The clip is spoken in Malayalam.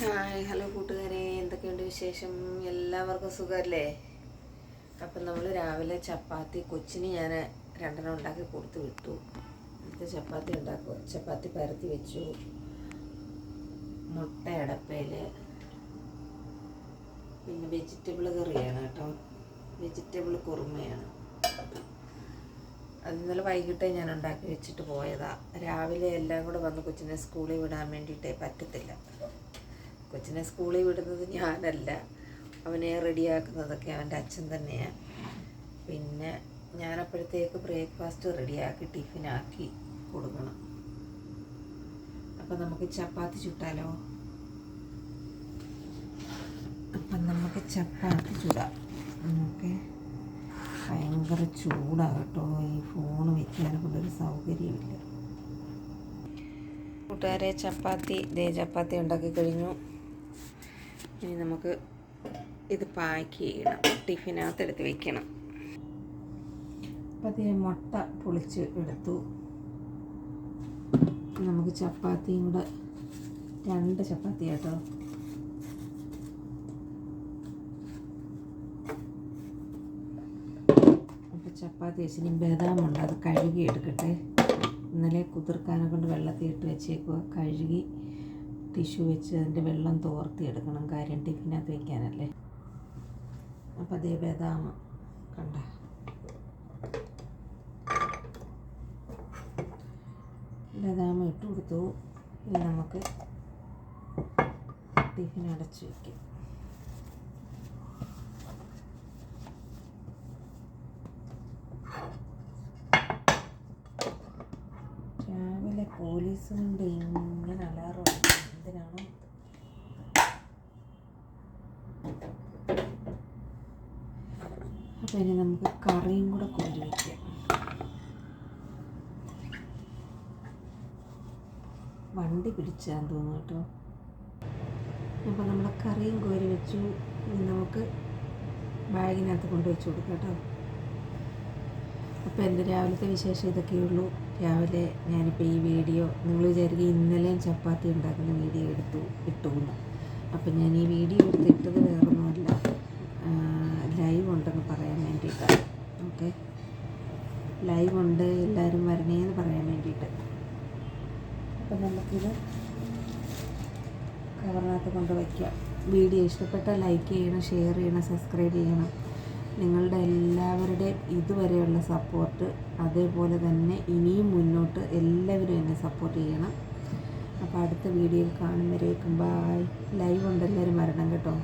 ഹായ് ഹലോ കൂട്ടുകാരെ. എന്തൊക്കെയുണ്ട് വിശേഷം? എല്ലാവർക്കും സുഖമല്ലേ അപ്പം നമ്മൾ രാവിലെ ചപ്പാത്തി കൊച്ചിന് ഞാൻ രണ്ടെണ്ണം ഉണ്ടാക്കി കൊടുത്ത് വിട്ടു. എന്നിട്ട് ചപ്പാത്തി ഉണ്ടാക്കും ചപ്പാത്തി പരത്തി വെച്ചു. മുട്ട അടപ്പയിൽ പിന്നെ വെജിറ്റബിൾ കറിയാണ് കേട്ടോ. വെജിറ്റബിൾ കുറുമയാണ്. അത് ഇന്നലെ വൈകിട്ടേ ഞാൻ ഉണ്ടാക്കി വെച്ചിട്ട് പോയതാണ് രാവിലെ എല്ലാം കൂടെ വന്ന് കൊച്ചിനെ സ്കൂളിൽ വിടാൻ വേണ്ടിയിട്ടേ പറ്റത്തില്ല. കൊച്ചിനെ സ്കൂളിൽ വിടുന്നത് ഞാനല്ല. അവനെ റെഡിയാക്കുന്നതൊക്കെ അവന്റെ അച്ഛൻ തന്നെയാണ് പിന്നെ ഞാനപ്പോഴത്തേക്ക് ബ്രേക്ക്ഫാസ്റ്റ് റെഡിയാക്കി ടിഫിനാക്കി കൊടുക്കണം. അപ്പം നമുക്ക് ചപ്പാത്തി ചുട്ടാലോ? അപ്പം നമുക്ക് ചപ്പാത്തി ചുടാം. ഓക്കെ ഭയങ്കര ചൂടാണ് കേട്ടോ ഈ ഫോൺ വെക്കാനെ ഒരു സൗകര്യമില്ല. കൂട്ടുകാരെ ചപ്പാത്തി ദേ ചപ്പാത്തി ഉണ്ടാക്കി കഴിഞ്ഞു. ഇനി നമുക്ക് ഇത് പാക്ക് ചെയ്യണം. ടിഫിനകത്ത് എടുത്ത് വെക്കണം. അപ്പം അതേ മുട്ട പൊളിച്ച് എടുത്തു. നമുക്ക് ചപ്പാത്തിയും കൂടെ രണ്ട് ചപ്പാത്തി കേട്ടോ അപ്പോൾ ചപ്പാത്തി വെച്ചിനി ബദാമുണ്ട് അത് കഴുകി എടുക്കട്ടെ ഇന്നലെ കുതിർക്കാനെ കൊണ്ട് വെള്ളത്തിൽ ഇട്ട് വെച്ചേക്കുക കഴുകി. ടിഷ്യൂ വെച്ച് അതിന്റെ വെള്ളം തോർത്തിയെടുക്കണം കാര്യം ടിഫിനകത്ത് വെക്കാനല്ലേ. അപ്പോൾ അതേ ബദാം കണ്ട. ബദാമ ഇട്ട് കൊടുത്തു. ഇനി നമുക്ക് ടിഫിൻ അടച്ച് വയ്ക്കാം രാവിലെ പോലീസ് കൊണ്ട് ഇങ്ങനെ അലാറം എന്തിനാണോ അപ്പോൾ ഇനി നമുക്ക് കറിയും കൂടെ കോരി വയ്ക്കാം വണ്ടി പിടിച്ചാന്ന് തോന്നുന്നു കേട്ടോ. അപ്പോൾ നമ്മുടെ കറിയും കോരി വെച്ചു. നമുക്ക് ബാഗിനകത്ത് കൊണ്ടുവച്ച് കൊടുക്കാം കേട്ടോ. അപ്പോൾ എന്റെ രാവിലത്തെ വിശേഷം ഇതൊക്കെയുള്ളൂ രാവിലെ ഞാനിപ്പോൾ ഈ വീഡിയോ നിങ്ങൾ വിചാരിക്കും ഇന്നലെയും ചപ്പാത്തി ഉണ്ടാക്കുന്ന വീഡിയോ എടുത്തു ഇട്ടു എന്ന് അപ്പം ഞാൻ ഈ വീഡിയോ എടുത്ത് ഇട്ടത് വേറൊന്നുമല്ല ലൈവ് ഉണ്ടെന്ന് പറയാൻ വേണ്ടിയിട്ടാണ് ഓക്കെ? ലൈവ് ഉണ്ട് എല്ലാവരും വരണേ എന്ന് പറയാൻ വേണ്ടിയിട്ട്. അപ്പം നമുക്കിത് കവറിനകത്ത് കൊണ്ട് വയ്ക്കാം വീഡിയോ ഇഷ്ടപ്പെട്ടാൽ ലൈക്ക് ചെയ്യണം ഷെയർ ചെയ്യണം സബ്സ്ക്രൈബ് ചെയ്യണം. നിങ്ങളുടെ എല്ലാവരുടെയും ഇതുവരെയുള്ള സപ്പോർട്ട് അതേപോലെ തന്നെ ഇനിയും മുന്നോട്ട് എല്ലാവരും എന്നെ സപ്പോർട്ട് ചെയ്യണം. അപ്പോൾ അടുത്ത വീഡിയോയിൽ കാണുന്നവരേക്കും ബായ് ലൈവ് ഉണ്ട് എല്ലാവരും വരണം കേട്ടോ.